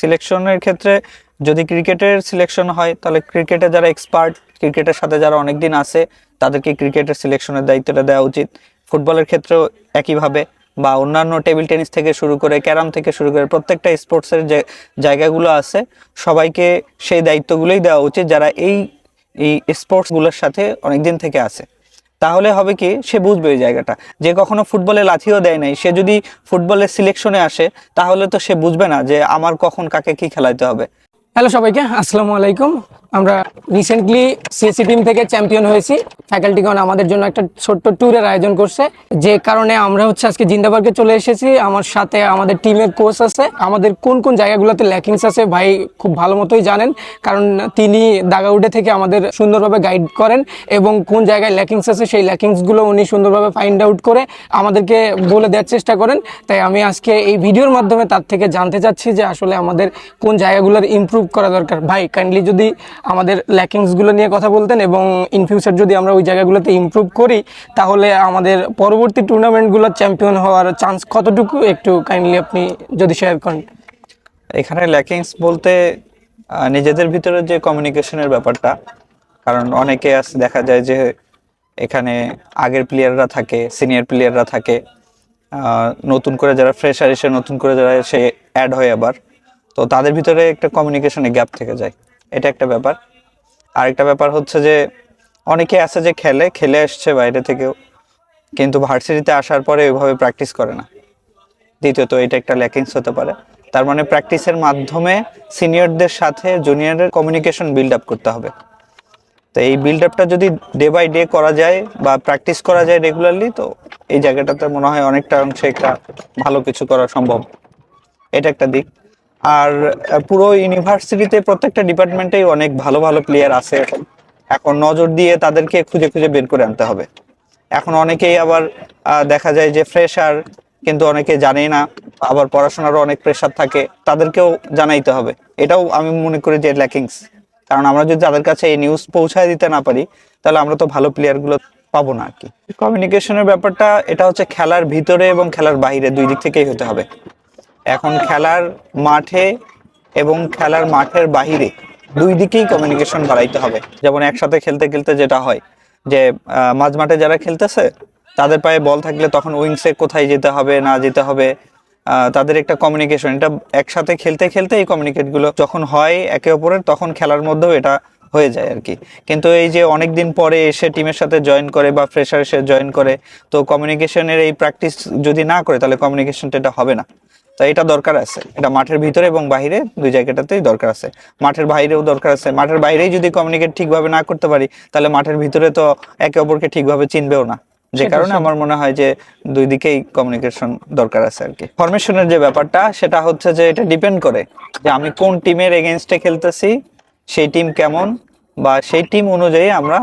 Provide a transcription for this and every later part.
সিলেকশনের ক্ষেত্রে যদি ক্রিকেটের সিলেকশন হয়, তাহলে ক্রিকেটে যারা এক্সপার্ট ক্রিকেটের সাথে যারা অনেকদিন আছে, তাদেরকে ক্রিকেটের সিলেকশনের দায়িত্বটা দেওয়া উচিত। ফুটবলের ক্ষেত্রেও একইভাবে বা অন্যান্য টেবিল টেনিস থেকে শুরু করে, ক্যারাম থেকে শুরু করে প্রত্যেকটা স্পোর্টসের যে জায়গাগুলো আছে, সবাইকে সেই দায়িত্বগুলোই দেওয়া উচিত যারা এই এই স্পোর্টসগুলোর সাথে অনেকদিন থেকে আছে। তাহলে হবে কি, সে বুঝবে ওই জায়গাটা। যে কখনো ফুটবলে লাথিও দেয় নাই, সে যদি ফুটবলের সিলেকশনে আসে, তাহলে তো সে বুঝবে না যে আমার কখন কাকে কি খেলাইতে হবে। হ্যালো সবাইকে, আসসালামু আলাইকুম। আমরা রিসেন্টলি সিএসসি টিম থেকে চ্যাম্পিয়ন হয়েছি। ফ্যাকাল্টিগণ আমাদের জন্য একটা ছোট্ট ট্যুরের আয়োজন করছে। যে কারণে আমরা হচ্ছে আজকে জিন্দাবাদকে চলে এসেছি। আমার সাথে আমাদের টিমের কোচ আছে। আমাদের কোন কোন জায়গাগুলোতে ল্যাকিংস আছে ভাই খুব ভালো মতোই জানেন। কারণ তিনি দাগাউডে থেকে আমাদের সুন্দরভাবে গাইড করেন এবং কোন জায়গায় ল্যাকিংস আছে সেই ল্যাকিংসগুলো উনি সুন্দরভাবে ফাইন্ড আউট করে আমাদেরকে বলে দেওয়ার চেষ্টা করেন। তাই আমি আজকে এই ভিডিওর মাধ্যমে তার থেকে জানতে চাচ্ছি যে আসলে আমাদের কোন জায়গাগুলোর ইমপ্রুভ করা দরকার। ভাই কাইন্ডলি যদি আমাদের ল্যাকিংসগুলো নিয়ে কথা বলতেন এবং ইন ফিউচার যদি আমরা ওই জায়গাগুলোতে ইমপ্রুভ করি, তাহলে আমাদের পরবর্তী টুর্নামেন্টগুলোর চ্যাম্পিয়ন হওয়ার চান্স কতটুকু একটু কাইন্ডলি আপনি যদি শেয়ার করেন? এখানে ল্যাকিংস বলতে নিজেদের ভিতরে যে কমিউনিকেশনের ব্যাপারটা, কারণ অনেকে আছে দেখা যায় যে এখানে আগের প্লেয়াররা থাকে সিনিয়র প্লেয়াররা থাকে নতুন করে যারা ফ্রেশার এসে নতুন করে যারা এসে অ্যাড হয় আবার, তো তাদের ভিতরে একটা কমিউনিকেশনে গ্যাপ থেকে যায়। এটা একটা ব্যাপার। আরেকটা ব্যাপার হচ্ছে যে, অনেকে আছে যে খেলে খেলে আসছে বাইরে থেকেও, কিন্তু ভার্সিটিতে আসার পরে ওইভাবে প্র্যাকটিস করে না। দ্বিতীয়ত, এটা একটা ল্যাকিংস হতে পারে। তার মানে প্র্যাকটিসের মাধ্যমে সিনিয়রদের সাথে জুনিয়রের কমিউনিকেশন বিল্ড আপ করতে হবে। তো এই বিল্ড আপটা যদি ডে বাই ডে করা যায় বা প্র্যাকটিস করা যায় রেগুলারলি তো এই জায়গাটাতে মনে হয় অনেকটা অংশে একটা ভালো কিছু করা সম্ভব। এটা একটা দিক। আর পুরো ইউনিভার্সিটিতে প্রত্যেকটা ডিপার্টমেন্টেই অনেক ভালো ভালো প্লেয়ার আছে এখন। এখন নজর দিয়ে তাদেরকে খুঁজে খুঁজে বের করে আনতে হবে। এখন অনেকেই আবার দেখা যায় যে ফ্রেশার কিন্তু অনেকে জানে না। আবার পড়াশোনারও অনেক প্রেশার থাকে। তাদেরকেও জানাইতে হবে। এটাও আমি মনে করি যে ল্যাকিংস কারণ আমরা যদি তাদের কাছে এই নিউজ পৌঁছায় দিতে না পারি, তাহলে আমরা তো ভালো প্লেয়ারগুলো পাবো না আর কি। কমিউনিকেশনের ব্যাপারটা, এটা হচ্ছে খেলার ভিতরে এবং খেলার বাইরে দুই দিক থেকেই হতে হবে। এখন খেলার মাঠে এবং খেলার মাঠের বাহিরে দুই দিকেই কমিউনিকেশন বাড়াইতে হবে। যেমন একসাথে খেলতে খেলতে যেটা হয় যে মাঝ মাঠে যারা খেলতেছে, তাদের পায়ে বল থাকলে তখন উইংসে কোথায় যেতে হবে, না যেতে হবে তাদের একটা কমিউনিকেশন এটা একসাথে খেলতে খেলতে এই কমিউনিকেটগুলো যখন হয় একে অপরের, তখন খেলার মধ্যেও এটা হয়ে যায় আর কি। কিন্তু এই যে অনেক দিন পরে এসে টিমের সাথে জয়েন করে বা ফ্রেশার এসে জয়েন করে, তো কমিউনিকেশনের এই প্র্যাকটিস যদি না করে, তাহলে কমিউনিকেশনটা এটা হবে না। তো এটা দরকার আছে। এটা মাঠের ভিতরে এবং বাইরে দুই জায়গাটাতেই দরকার আছে। মাঠের বাইরেও দরকার আছে। মাঠের বাইরেই যদি কমিউনিকেট ঠিকভাবে না করতে পারি তাহলে মাঠের ভিতরে তো একে অপরকে ঠিকভাবে চিনবেও না। যে কারণে আমার মনে হয় যে দুই দিকেই কমিউনিকেশন দরকার আছে আর কি। ফরমেশনের যে ব্যাপারটা সেটা হচ্ছে যে এটা ডিপেন্ড করে যে আমি কোন টিমের এগেনস্টে খেলতেছি সেই টিম কেমন বা সেই টিম অনুযায়ী আমরা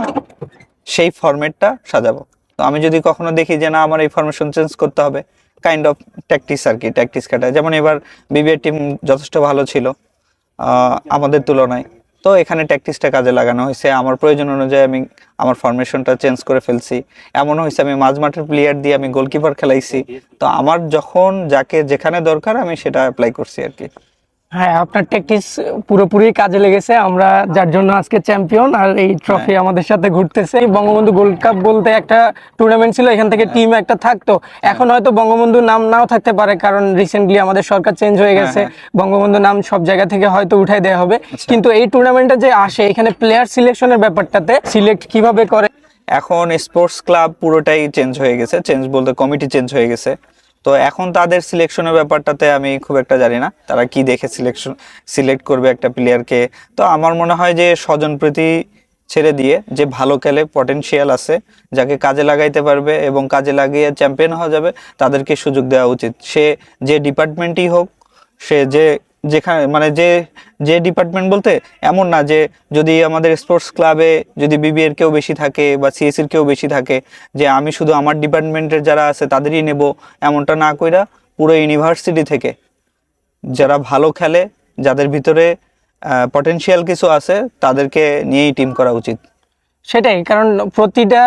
সেই ফরম্যাটটা সাজাবো। তো আমি যদি কখনো দেখি যে না আমার এই ফরমেশন চেঞ্জ করতে হবে কাইন্ড অফ ট্যাকটিস আর কি ট্যাকটিস কাটায় যেমন এবার বিবিএর টিম যথেষ্ট ভালো ছিল আমাদের তুলনায়। তো এখানে ট্যাকটিসটা কাজে লাগানো হয়েছে। আমার প্রয়োজন অনুযায়ী আমি আমার ফরমেশনটা চেঞ্জ করে ফেলছি। এমন হয়েছে, আমি মাঝ মাঠের প্লেয়ার দিয়ে আমি গোলকিপার খেলাইছি। তো আমার যখন, যাকে যেখানে দরকার আমি সেটা অ্যাপ্লাই করছি আর কি। হ্যাঁ আপনার ট্যাকটিস পুরোপুরি কাজে লেগেছে। আমরা যার জন্য আজকে চ্যাম্পিয়ন আর এই ট্রফি আমাদের সাথে ঘুরতেছে। বঙ্গবন্ধু গোল্ড কাপ বলতে একটা টুর্নামেন্ট ছিল এখান থেকে টিম একটা থাকতো। এখন হয়তো বঙ্গবন্ধু নাম নাও থাকতে পারে কারণ রিসেন্টলি আমাদের সরকার চেঞ্জ হয়ে গেছে। বঙ্গবন্ধু নাম সব জায়গা থেকে হয়তো উঠাই দেওয়া হবে। কিন্তু এই টুর্নামেন্টে যে আসে এখানে প্লেয়ার সিলেকশনের ব্যাপারটাতে সিলেক্ট কীভাবে করে? এখন স্পোর্টস ক্লাব পুরোটাই চেঞ্জ হয়ে গেছে। চেঞ্জ বলতে কমিটি চেঞ্জ হয়ে গেছে। তো এখন তাদের সিলেকশনের ব্যাপারটাতে আমি খুব একটা জানি না। তারা কি দেখে সিলেকশন সিলেক্ট করবে একটা প্লেয়ারকে তো আমার মনে হয় যে স্বজনপ্রীতি ছেড়ে দিয়ে যে ভালো খেলে পটেনশিয়াল আছে, যাকে কাজে লাগাইতে পারবে এবং কাজে লাগিয়ে চ্যাম্পিয়ন হওয়া যাবে, তাদেরকে সুযোগ দেওয়া উচিত। সে যে ডিপার্টমেন্টই হোক, সে যে যেখানে মানে যে যে ডিপার্টমেন্ট বলতে এমন না যে, যদি আমাদের স্পোর্টস ক্লাবে যদি বিবিএর কেউ বেশি থাকে বা সিএসির কেউ বেশি থাকে, যে আমি শুধু আমার ডিপার্টমেন্টের যারা আছে তাদেরই নেব, এমনটা না কইরা পুরো ইউনিভার্সিটি থেকে যারা ভালো খেলে, যাদের ভিতরে পটেনশিয়াল কিছু আছে, তাদেরকে নিয়েই টিম করা উচিত। সেটাই কারণ প্রতিটা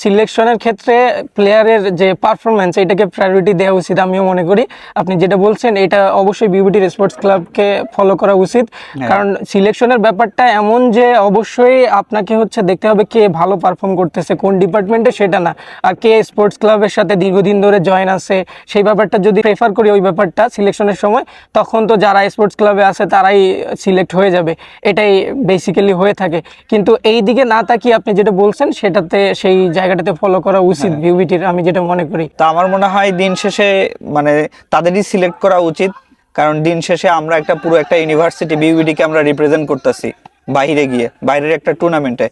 সিলেকশনের ক্ষেত্রে প্লেয়ারের যে পারফরমেন্স এটাকে প্রায়োরিটি দেওয়া উচিত আমিও মনে করি। আপনি যেটা বলছেন এটা অবশ্যই বিউটি স্পোর্টস ক্লাবকে ফলো করা উচিত। কারণ সিলেকশনের ব্যাপারটা এমন যে অবশ্যই আপনাকে হচ্ছে দেখতে হবে কে ভালো পারফর্ম করতেছে কোন ডিপার্টমেন্টে সেটা না। আর কে স্পোর্টস ক্লাবের সাথে দীর্ঘদিন ধরে জয়েন আছে সেই ব্যাপারটা যদি প্রেফার করি ওই ব্যাপারটা সিলেকশনের সময় তখন তো যারা স্পোর্টস ক্লাবে আছে তারাই সিলেক্ট হয়ে যাবে। এটাই বেসিক্যালি হয়ে থাকে। কিন্তু এই দিকে না তাকিয়ে আপনি যেটা বলছেন সেটাতে সেই জায়গাটাতে ফলো করা উচিত বিউবিটির আমি যেটা মনে করি। তো আমার মনে হয় দিন শেষে মানে তাদেরই সিলেক্ট করা উচিত। কারণ দিন শেষে আমরা একটা পুরো একটা ইউনিভার্সিটি বিউবিডিকে আমরা রিপ্রেজেন্ট করতেছি বাইরে গিয়ে বাইরের একটা টুর্নামেন্টে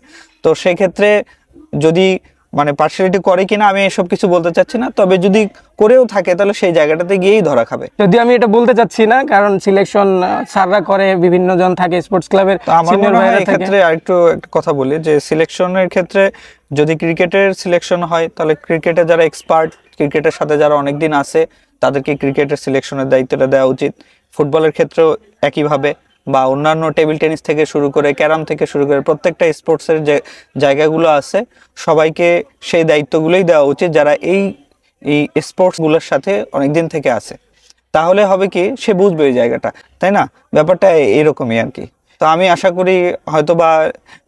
তো সেক্ষেত্রে যদি মানে পার্সিয়ালিটি করে কিনা আমি এসব কিছু বলতে চাচ্ছি না। তবে যদি করেও থাকে তাহলে সেই জায়গাটাতে গিয়েই ধরা খাবে। যদি আমি এটা বলতে চাচ্ছি না কারণ সিলেকশন স্যাররা করে বিভিন্ন জন থাকে স্পোর্টস ক্লাবের আমার মনে হয় এক্ষেত্রে আরেকটু একটা কথা বলি যে সিলেকশনের ক্ষেত্রে যদি ক্রিকেটের সিলেকশন হয় তাহলে ক্রিকেটে যারা এক্সপার্ট ক্রিকেটের সাথে যারা অনেকদিন আছে তাদেরকে ক্রিকেটের সিলেকশনের দায়িত্বটা দেওয়া উচিত। ফুটবলের ক্ষেত্রেও একইভাবে। বা অন্যান্য টেবিল টেনিস থেকে শুরু করে ক্যারাম থেকে শুরু করে প্রত্যেকটা স্পোর্টসের যে জায়গাগুলো আছে, সবাইকে সেই দায়িত্বগুলোই দেওয়া উচিত যারা এই এই স্পোর্টসগুলোর সাথে অনেকদিন থেকে আছে। তাহলে হবে কি, সে বুঝবে ওই জায়গাটা, তাই না? ব্যাপারটা এরকমই আর কি। তো আমি আশা করি হয়তো বা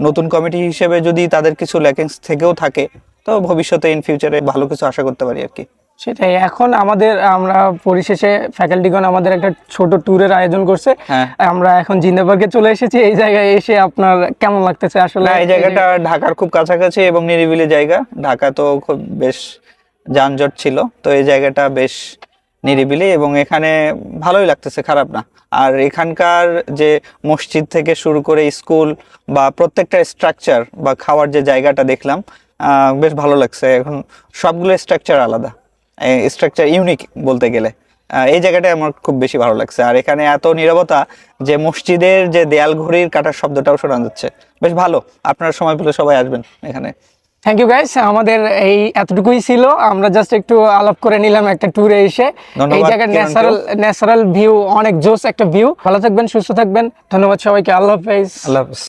নতুন কমিটি হিসেবে যদি তাদের কিছু ল্যাকিংস থেকেও থাকে, তো ভবিষ্যতে ইন ফিউচারে ভালো কিছু আশা করতে পারি আর কি। সেটাই। এখন আমাদের আমরা পরিশেষে ফ্যাকাল্টিগণ আমাদের একটা ছোট ট্যুরের আয়োজন করছে। হ্যাঁ। আমরা এখন জিন্দাবার্গে চলে এসেছি। এই জায়গায় এসে আপনার কেমন লাগতেছে আসলে? এই জায়গাটা ঢাকার খুব কাছাকাছি এবং নিরিবিলি জায়গা। ঢাকা তো খুব বেশ যানজট ছিল তো এই জায়গাটা বেশ নিরিবিলি এবং এখানে ভালোই লাগতেছে খারাপ না। আর এখানকার যে মসজিদ থেকে শুরু করে স্কুল বা প্রত্যেকটা স্ট্রাকচার বা খাওয়ার যে জায়গাটা দেখলাম আহ, বেশ ভালো লাগছে। এখন সবগুলো স্ট্রাকচার আলাদা। স্ট্রাকচার ইউনিক বলতে গেলে। এই জায়গাটা আমার খুব বেশি ভালো লাগছে। আর এখানে এত নীরবতা যে মসজিদের যে দেয়াল ঘড়ির কাটার শব্দটাও শোনা যাচ্ছে। বেশ ভালো। আপনারা সময় পেলে সবাই আসবেন এখানে। থ্যাংক ইউ গাইস আমাদের এই এতটুকুই ছিল। আমরা জাস্ট একটু আলাপ করে নিলাম একটা ট্যুরে এসে। এই জায়গার ন্যাচারাল ন্যাচারাল ভিউ অনেক জোস একটা ভিউ ভালো থাকবেন সুস্থ থাকবেন। ধন্যবাদ সবাইকে। আল্লাহ হাফেজ। আল্লাহ হাফিজ।